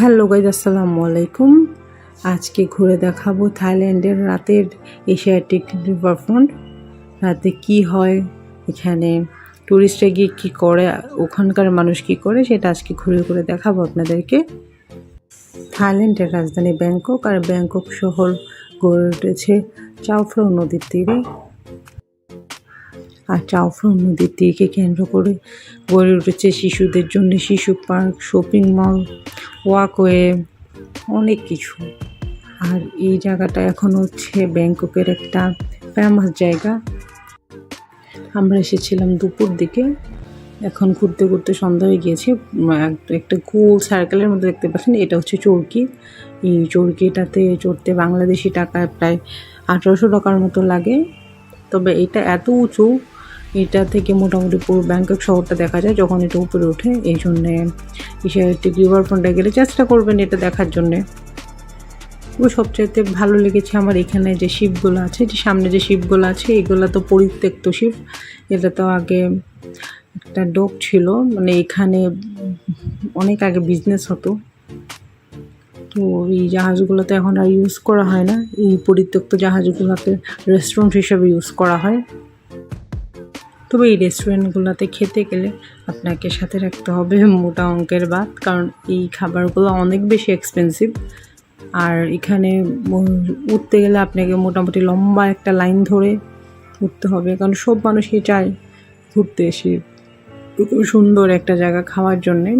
Hello guys আসসালামু আলাইকুম। আজকে ঘুরে দেখাবো থাইল্যান্ডের রাতের এশিয়াটিক রিভারফ্রন্ট রাতে কি হয়, এখানে টুরিস্টরা গিয়ে কী করে, ওখানকার মানুষ কি করে, সেটা আজকে ঘুরে ঘুরে দেখাবো আপনাদেরকে। থাইল্যান্ডের রাজধানী ব্যাংকক, আর ব্যাংকক শহর গড়ে উঠেছে চাউফ্রো নদীর তীরে। আর চাউফ্রো নদীর তীরকে কেন্দ্র করে গড়ে উঠেছে শিশুদের জন্য শিশু পার্ক, শপিং মল, ওয়াকওয়ে, অনেক কিছু। আর এই জায়গাটা এখন হচ্ছে ব্যাংককের একটা ফেমাস জায়গা। আমরা এসেছিলাম দুপুর দিকে। এখন ঘুরতে ঘুরতে সন্ধ্যা হয়ে গিয়েছে। একটা গোল সার্কেলের মধ্যে দেখতে পাচ্ছেন, এটা হচ্ছে চরকি। এই চরকিটাতে চড়তে বাংলাদেশি টাকায় প্রায় আঠারোশো টাকার মতো লাগে। তবে এটা এত উঁচু এটা থেকে মোটামুটি পুরো ব্যাংকক শহরটা দেখা যায় যখন এটা উপরে ওঠে। এই জন্যে এশিয়াটিক রিভার ফ্রন্টে গেলে চেষ্টা করবেন এটা দেখার জন্যে। ও সবচাইতে ভালো লেগেছে আমার এখানে যে শিপগুলো আছে, যে সামনে যে শিপগুলো আছে, এগুলো তো পরিত্যক্ত শিপ। এটা তো আগে একটা ডোক ছিল মানে এখানে অনেক আগে বিজনেস হতো। তো এই জাহাজগুলোতে এখন আর ইউজ করা হয় না। এই পরিত্যক্ত জাহাজগুলোতে রেস্টুরেন্ট হিসেবে ইউজ করা হয়। তবে এই রেস্টুরেন্টগুলোতে খেতে গেলে আপনাকে সাথে রাখতে হবে মোটা অঙ্কের ভাত, কারণ এই খাবারগুলো অনেক বেশি এক্সপেন্সিভ আর এখানে উঠতে গেলে আপনাকে মোটামুটি লম্বা একটা লাইন ধরে উঠতে হবে, কারণ সব মানুষই চায় ঘুরতে এসে খুব সুন্দর একটা জায়গা খাওয়ার জন্যে।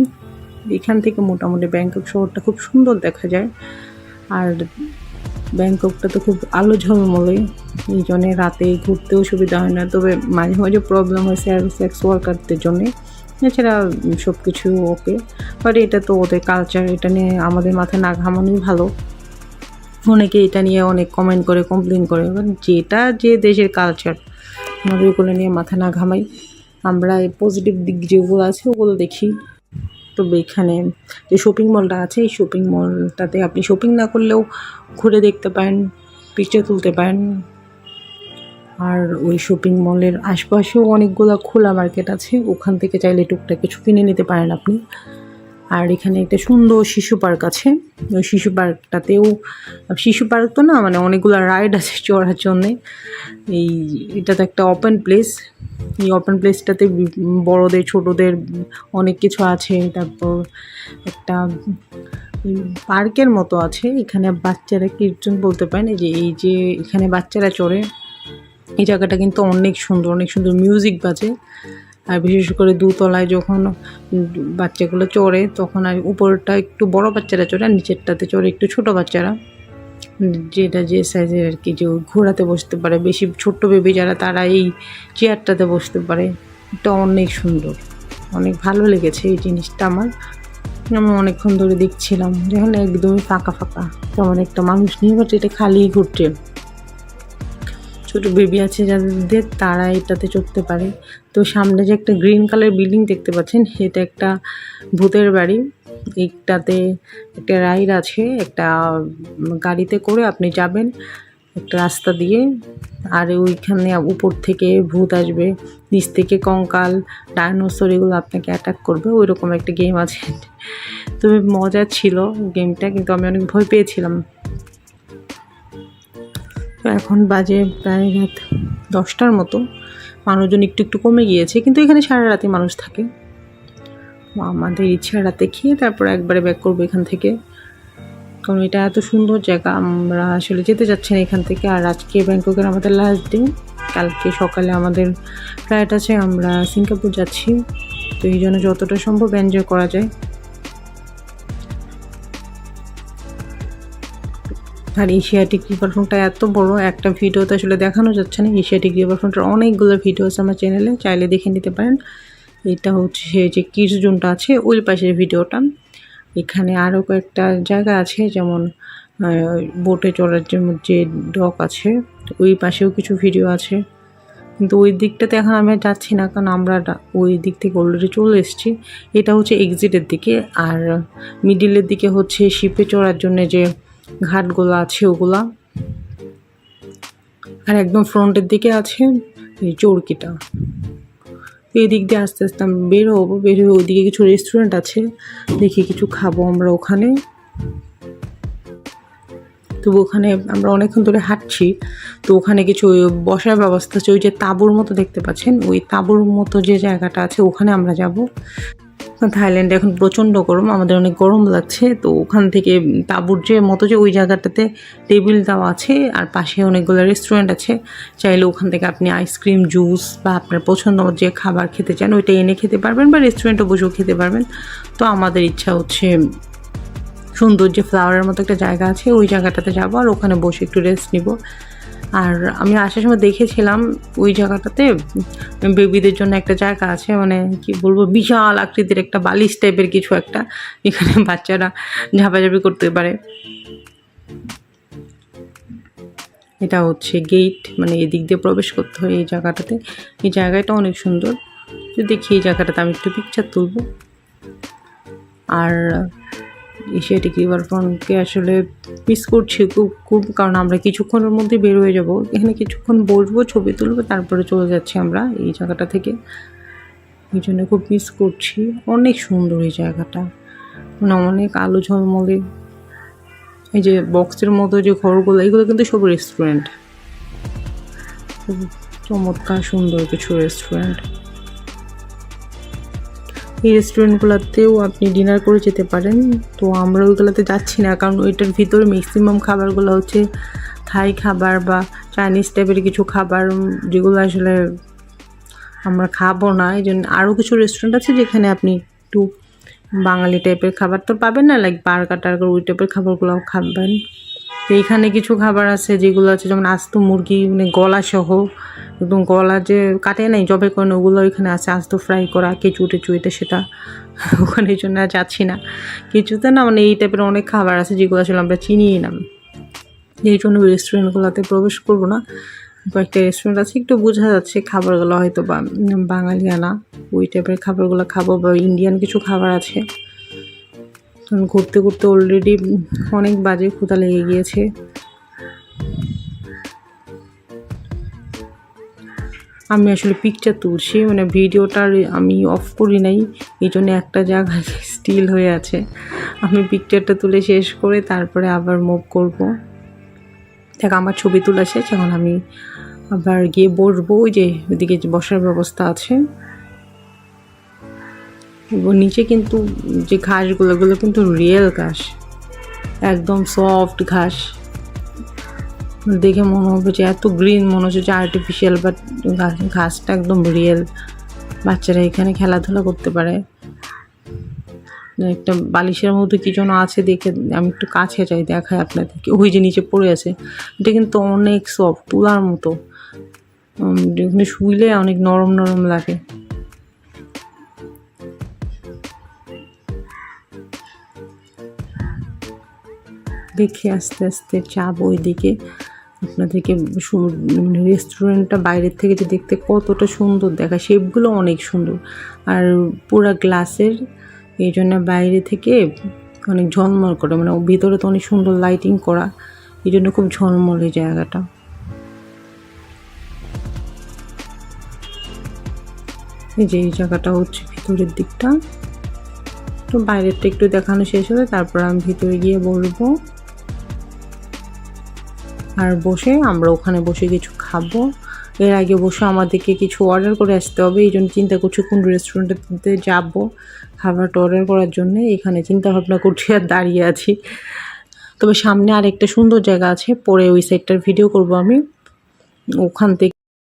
এখান থেকে মোটামুটি ব্যাংকক শহরটা খুব সুন্দর দেখা যায়। আর ব্যাংককটা তো খুব আলো ঝলমলে। এই জন্যে রাতে ঘুরতেও সুবিধা হয় না, তবে মাঝে মাঝে প্রবলেম হয়েছে আর সেক্স ওয়ার্কারদের জন্যে। এছাড়া সব কিছু ওকে বাট এটা তো ওদের কালচার এটা নিয়ে আমাদের মাথায় না ঘামানোই ভালো। অনেকে এটা নিয়ে অনেক কমেন্ট করে কমপ্লেন করে যেটা যে দেশের কালচার আমাদের ওগুলো নিয়ে মাথা না ঘামাই। আমরা পজিটিভ দিক যেগুলো আছে, ওগুলো দেখি। তবে এখানে যে শপিং মলটা আছে, এই শপিং মলটাতে আপনি শপিং না করলেও ঘুরে দেখতে পারেন পিকচার তুলতে পারেন। আর ওই শপিং মলের আশপাশেও অনেকগুলো খোলা মার্কেট আছে, ওখান থেকে চাইলে টুকটাক কিছু কিনে নিতে পারেন আপনি। আর এখানে একটা সুন্দর শিশু পার্ক আছে। ওই শিশু পার্কটাতেও, শিশু পার্ক তো না মানে অনেকগুলো রাইড আছে চড়ার জন্যে। এই এটা তো একটা ওপেন প্লেস এই ওপেন প্লেসটাতে বড়দের, ছোটদের অনেক কিছু আছে। তারপর একটা পার্কের মতো আছে। এখানে বাচ্চারা কীর্তন বলতে পারেন যে, এই যে এখানে বাচ্চারা চড়ে। এই জায়গাটা কিন্তু অনেক সুন্দর অনেক সুন্দর মিউজিক বাজে। আর বিশেষ করে দুতলায় যখন বাচ্চাগুলো চড়ে, তখন আর উপরটা একটু বড় বাচ্চারা চড়ে নিচেরটাতে চড়ে একটু ছোট বাচ্চারা। যেটা যে সাইজের আর কি, যে ঘোড়াতে বসতে পারে। বেশি ছোট্ট বেবি যারা, তারা এই চেয়ারটাতে বসতে পারে। এটা অনেক সুন্দর। অনেক ভালো লেগেছে এই জিনিসটা আমার। আমি অনেকক্ষণ ধরে দেখছিলাম। যেখানে একদমই ফাঁকা ফাঁকা। তেমন একটা মানুষ নিয়ে বাট এটা খালি ঘুরছে। ছোট বেবি আছে যাদের, তারা এটাতে চড়তে পারে। তো সামনে যে একটা গ্রিন কালার বিল্ডিং দেখতে পাচ্ছেন, এটা একটা ভূতের বাড়ি। এইটাতে একটা রাইড আছে, একটা গাড়িতে করে আপনি যাবেন একটা রাস্তা দিয়ে। আর ওইখানে উপর থেকে ভূত আসবে, নিচ থেকে কঙ্কাল ডায়নোসর এগুলো আপনাকে অ্যাটাক করবে ওই রকম একটা গেম আছে। তবে মজা ছিল গেমটা কিন্তু আমি অনেক ভয় পেয়েছিলাম। তো এখন বাজে প্রায় রাত দশটার মতো। মানুষজন একটু একটু কমে গিয়েছে, কিন্তু এখানে সারা রাতে মানুষ থাকে। আমাদের ইচ্ছা রাতে খেয়ে তারপর একবারে ব্যাক করব এখান থেকে। কারণ এটা এত সুন্দর জায়গা, আমরা আসলে যেতে যাচ্ছি না এখান থেকে। আর আজকে ব্যাংককের আমাদের লাস্ট ডে কালকে সকালে আমাদের ফ্লাইট আছে, আমরা সিঙ্গাপুর যাচ্ছি। তো এই জন্য যতটা সম্ভব এনজয় করা যায়। আর এশিয়াটিক রিভারফ্রন্টটা এত বড়, একটা ভিডিওতে আসলে দেখানো যাচ্ছে না। এশিয়াটিক রিভারফ্রন্টের অনেকগুলো ভিডিও আছে আমার চ্যানেলে চাইলে দেখে নিতে পারেন। এটা হচ্ছে যে কিডস জোনটা আছে, ওই পাশের ভিডিওটা। এখানে আরও কয়েকটা জায়গা আছে, যেমন বোটে চড়ার জন্য যে ডক আছে, ওই পাশেও কিছু ভিডিও আছে। কিন্তু ওই দিকটাতে এখন আমি যাচ্ছি না, কারণ আমরা ওই দিক থেকে অলরেডি চলে এসেছি। এটা হচ্ছে এক্সিটের দিকে, আর মিডিলের দিকে হচ্ছে শিপে চড়ার জন্য যে ঘাটগুলো আছে ওগুলা। আর একদম ফ্রন্টের দিকে আছে এই চরকিটা। এদিক দিয়ে আস্তে আস্তে আমরা বের হব বের হয়ে ওইদিকে কিছু রেস্টুরেন্ট আছে, দেখি কিছু খাব আমরা ওখানে। তো ওখানে আমরা অনেকক্ষণ ধরে হাঁটছি, তো ওখানে কিছু বসার ব্যবস্থা আছে, ওই যে তাঁবুর মতো দেখতে পাচ্ছেন? ওই তাঁবুর মতো যে জায়গাটা আছে, ওখানে আমরা যাব। থাইল্যান্ডে এখন প্রচণ্ড গরম, আমাদের অনেক গরম লাগছে, তো ওখান থেকে তাঁবুর যে মতো যে ওই জায়গাটাতে টেবিল দেওয়া আছে, আর পাশে অনেকগুলো রেস্টুরেন্ট আছে, চাইলে ওখান থেকে আপনি আইসক্রিম জুস বা আপনার পছন্দ যে খাবার খেতে চান, ওইটা এনে খেতে পারবেন বা রেস্টুরেন্টে বসেও খেতে পারবেন। তো আমাদের ইচ্ছা হচ্ছে সুন্দর যে ফ্লাওয়ারের মতো একটা জায়গা আছে, ওই জায়গাটাতে যাব, আর ওখানে বসে একটু রেস্ট নিব। আর আমি আসার সময় দেখেছিলাম ওই জায়গাটাতে বেবিদের জন্য একটা জায়গা আছে মানে কি বলব, বিশাল আকৃতির একটা বালিশ টাইপের কিছু একটা। এখানে বাচ্চারা ঝাপাঝাপি করতে পারে। এটা হচ্ছে গেট মানে এদিক দিয়ে প্রবেশ করতে হয় এই জায়গাটাতে। এই জায়গাটা অনেক সুন্দর। দেখি এই জায়গাটাতে আমি একটু পিকচার তুলবো। আর রিভার ফ্রন্টকে আসলে মিস করছি খুব খুব, কারণ আমরা কিছুক্ষণের মধ্যে বের হয়ে যাব। এখানে কিছুক্ষণ বসবো, ছবি তুলবো, তারপরে চলে যাচ্ছি আমরা এই জায়গাটা থেকে। এই জন্য খুব মিস করছি। অনেক সুন্দর এই জায়গাটা। মানে অনেক আলো ঝলমলে। এই যে বক্সের মতো যে ঘরগুলো, এগুলো কিন্তু সব রেস্টুরেন্ট চমৎকার সুন্দর কিছু রেস্টুরেন্ট এই রেস্টুরেন্টগুলোতেও আপনি ডিনার করে যেতে পারেন। তো আমরা ওইগুলোতে যাচ্ছি না, কারণ ওইটার ভিতরে ম্যাক্সিমাম খাবারগুলো হচ্ছে থাই খাবার বা চাইনিজ টাইপের কিছু খাবার যেগুলো আসলে আমরা খাব না। এই জন্য আরও কিছু রেস্টুরেন্ট আছে যেখানে আপনি একটু বাঙালি টাইপের খাবার তো পাবেন না লাইক বার্গার টার্গার, ওই টাইপের খাবারগুলো খাবেন। তো এখানে কিছু খাবার আছে যেগুলো আছে যেমন আস্ত মুরগি মানে গলা সহ একদম গলা যে কাটে নাই জবে করে ওগুলো এখানে আছে, আস্ত ফ্রাই করা, কেঁচু টেচু, এটা সেটা। ওখানে জন্য আর যাচ্ছি না। কিছুতে না মানে এই টাইপের অনেক খাবার আছে যেগুলো আসলে আমরা চিনিই না। এই জন্য রেস্টুরেন্টগুলোতে প্রবেশ করব না। কয়েকটা রেস্টুরেন্ট আছে, একটু বোঝা যাচ্ছে খাবারগুলো হয়তো বা বাঙালিয়ানা, ওই টাইপের খাবারগুলো খাব বা ইন্ডিয়ান কিছু খাবার আছে। ঘুরতে ঘুরতে অলরেডি অনেক বাজে, ক্ষুধা লেগে গিয়েছে। আমি আসলে পিকচার তুলছি মানে ভিডিওটার আমি অফ করি নাই, এই জন্য একটা জায়গায় স্টিল হয়ে আছে। আমি পিকচারটা তুলে শেষ করে তারপরে আবার মুভ করব। দেখ, আমার ছবি তোলা শেষ, এখন আমি আবার গিয়ে বসবো, ওই যে ওইদিকে বসার ব্যবস্থা আছে। নিচে কিন্তু যে ঘাসগুলো, ওগুলো কিন্তু রিয়েল ঘাস, একদম সফট ঘাস। দেখে মনে হবে যে এত গ্রিন মনে হচ্ছে যে আর্টিফিশিয়াল বাট ঘাসটা একদম রিয়েল বাচ্চারা এখানে খেলাধুলা করতে পারে। একটা বালিশের মধ্যে কি যেন আছে দেখে আমি একটু কাছে যাই, দেখাই আপনাদেরকে। ওই যে নিচে পড়ে আছে। এটা কিন্তু অনেক সফট তুলার মতো। এখানে শুইলে অনেক নরম নরম লাগে। দেখে আস্তে আস্তে চাপ ওইদিকে। আপনাদেরকে রেস্টুরেন্টটা বাইরের থেকে যে দেখতে কতটা সুন্দর দেখা শেপগুলো অনেক সুন্দর। আর পুরো গ্লাসের এই জন্য বাইরে থেকে অনেক ঝলমল করে। মানে ভিতরে তো অনেক সুন্দর লাইটিং করা। এই জন্য খুব ঝলমল এই জায়গাটা। এই যে এই জায়গাটা হচ্ছে ভিতরের দিকটা। তো বাইরেরটা একটু দেখানো শেষ হলে তারপর আমি ভিতরে গিয়ে বলব আর বসে আমরা ওখানে বসে কিছু খাব। এর আগে বসে আমাদেরকে কিছু অর্ডার করে আসতে হবে, এই জন্য চিন্তা করছি কোন রেস্টুরেন্টে যাব। খাবারটা অর্ডার করার জন্য এখানে চিন্তা ভাবনা করছি আর দাঁড়িয়ে আছি। তবে সামনে আর একটা সুন্দর জায়গা আছে, পরে ওই সাইডটার ভিডিও করব আমি। ওখান থেকে